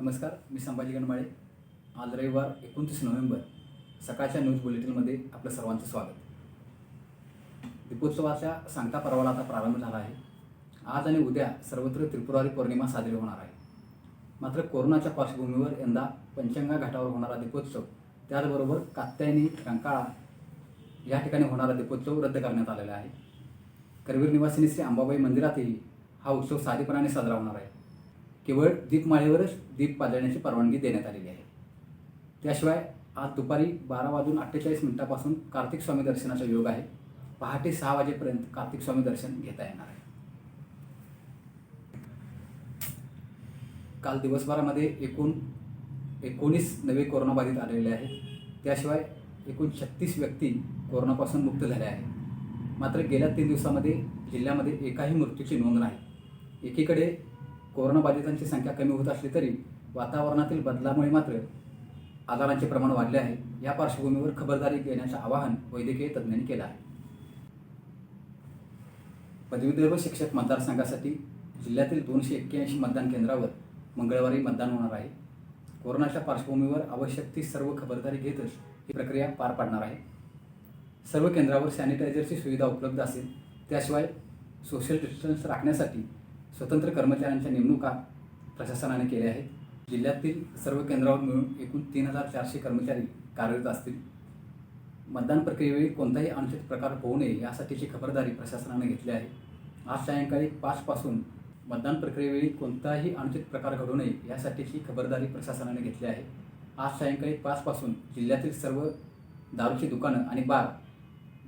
नमस्कार मी संभाजी गणमाळे. आज रविवार एकोणतीस नोव्हेंबर. सकाळच्या न्यूज बुलेटिनमध्ये आपलं सर्वांचं स्वागत. दीपोत्सवाच्या सांगता पर्वाला आता प्रारंभ झाला आहे. आज आणि उद्या सर्वत्र त्रिपुरारी पौर्णिमा साजरी होणार आहे. मात्र कोरोनाच्या पार्श्वभूमीवर यंदा पंचंगा घाटावर होणारा दीपोत्सव त्याचबरोबर कात्यायनी रंकाळा या ठिकाणी होणारा दीपोत्सव रद्द करण्यात आलेला आहे. करवीर निवासिनी श्री अंबाबाई मंदिरातही हा उत्सव साधेपणाने साजरा होणार आहे. केवळ दीपमाळेवरच दीप पाजळण्याची परवानगी देण्यात आलेली आहे. त्याशिवाय आज दुपारी बारा वाजून अठ्ठेचाळीस मिनिटापासून कार्तिक स्वामी दर्शनाचा योग आहे. पहाटे सहा वाजेपर्यंत कार्तिक स्वामी दर्शन घेता येणार आहे. काल दिवसभरामध्ये एकूण एकोणीस नवे कोरोनाबाधित आलेले आहेत. त्याशिवाय एकूण छत्तीस व्यक्ती कोरोनापासून मुक्त झाल्या आहेत. मात्र गेल्या तीन दिवसामध्ये जिल्ह्यामध्ये एकाही मृत्यूची नोंद नाही. एकीकडे कोरोनाबाधितांची संख्या कमी होत असली तरी वातावरणातील बदलामुळे मात्र आजारांचे प्रमाण वाढले आहे. या पार्श्वभूमीवर खबरदारी घेण्याचे आवाहन वैद्यकीय तज्ज्ञांनी केलं आहे. पदवीधर व शिक्षक मतदारसंघासाठी जिल्ह्यातील दोनशे एक्क्याऐंशी मतदान केंद्रावर मंगळवारी मतदान होणार आहे. कोरोनाच्या पार्श्वभूमीवर आवश्यक ती सर्व खबरदारी घेतच ही प्रक्रिया पार पाडणार आहे. सर्व केंद्रावर सॅनिटायझरची सुविधा उपलब्ध असेल त्याशिवाय सोशल डिस्टन्स राखण्यासाठी स्वतंत्र कर्मचाऱ्यांच्या नेमणुका प्रशासनाने केल्या आहेत. जिल्ह्यातील सर्व केंद्रावर मिळून एकूण तीन हजार चारशे कर्मचारी कार्यरत असतील. मतदान प्रक्रियेवेळी कोणताही अनुचित प्रकार होऊ नये यासाठीची खबरदारी प्रशासनाने घेतली आहे. आज सायंकाळी पाचपासून मतदान प्रक्रियेवेळी कोणताही अनुचित प्रकार घडू नये यासाठीची खबरदारी प्रशासनाने घेतली आहे. आज सायंकाळी पाचपासून जिल्ह्यातील सर्व दारूची दुकानं आणि बार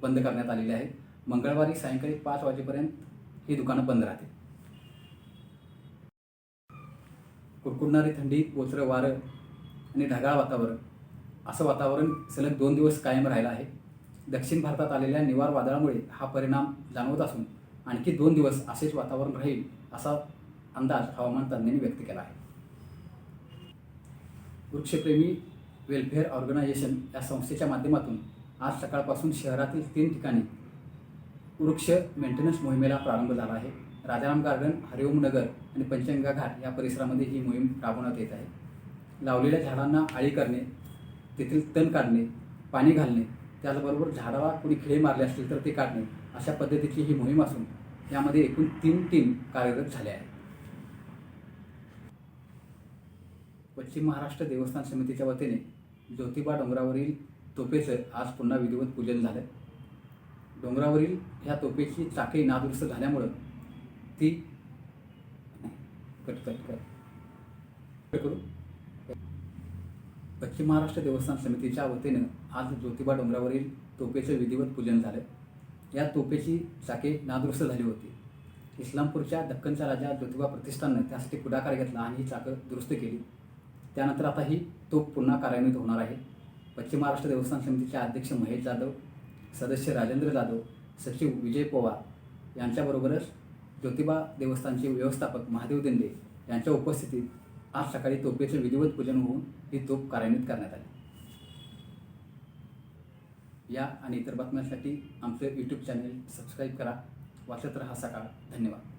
बंद करण्यात आलेली आहेत. मंगळवारी सायंकाळी पाच वाजेपर्यंत ही दुकानं बंद राहतील. कुडकुडणारी थंडी ओचर वारं आणि ढगाळ वातावरण. असं वातावरण सलग दोन दिवस कायम राहिलं आहे. दक्षिण भारतात आलेल्या निवार वादळामुळे हा परिणाम जाणवत असून आणखी दोन दिवस असेच वातावरण राहील असा अंदाज हवामान तज्ज्ञांनी व्यक्त केला आहे. वृक्षप्रेमी वेलफेअर ऑर्गनायझेशन या संस्थेच्या माध्यमातून आज सकाळपासून शहरातील तीन ठिकाणी वृक्ष मेंटेनन्स मोहिमेला प्रारंभ झाला आहे. राजाराम गार्डन हरिओम नगर आणि पंचगंगा घाट या परिसरामध्ये ही मोहीम राबवण्यात येत आहे. लावलेल्या झाडांना आळी करणे तेथील तण काढणे पाणी घालणे त्याचबरोबर झाडाला कोणी खिळे मारले असतील तर ते काढणे अशा पद्धतीची ही मोहीम असून यामध्ये एकूण तीन टीम कार्यरत झाल्या आहेत. पश्चिम महाराष्ट्र देवस्थान समितीच्या वतीने ज्योतिबा डोंगरावरील तोफेचं आज पुन्हा विधिवत पूजन झालं. डोंगरावरील ह्या तोफेची चाके नादुरुस्त झाल्यामुळं ती कट कट कट. करू? पश्चिम महाराष्ट्र देवस्थान समितीच्या वतीनं आज ज्योतिबा डोंगरावरील तोपेचं विधिवत पूजन झालं. या तोपेची चाके नादुरुस्त झाली होती. इस्लामपूरच्या दक्कनच्या राजा ज्योतिबा प्रतिष्ठाननं त्यासाठी पुढाकार घेतला आणि ही चाकं दुरुस्त केली. त्यानंतर आता ही तोप पुन्हा कार्यान्वित होणार आहे. पश्चिम महाराष्ट्र देवस्थान समितीचे अध्यक्ष महेश जाधव सदस्य राजेंद्र जाधव सचिव विजय पवार यांच्याबरोबरच ज्योतिबा देवस्थानचे व्यवस्थापक महादेव दिंडे यांच्या उपस्थितीत आज सकाळी तोपेचे विधिवत पूजन होऊन ही तोफ कार्यान्वित करण्यात आली. या आणि इतर बातम्यांसाठी आमचं यूट्यूब चॅनेल सबस्क्राईब करा. वाचत रहा सकाळ. धन्यवाद.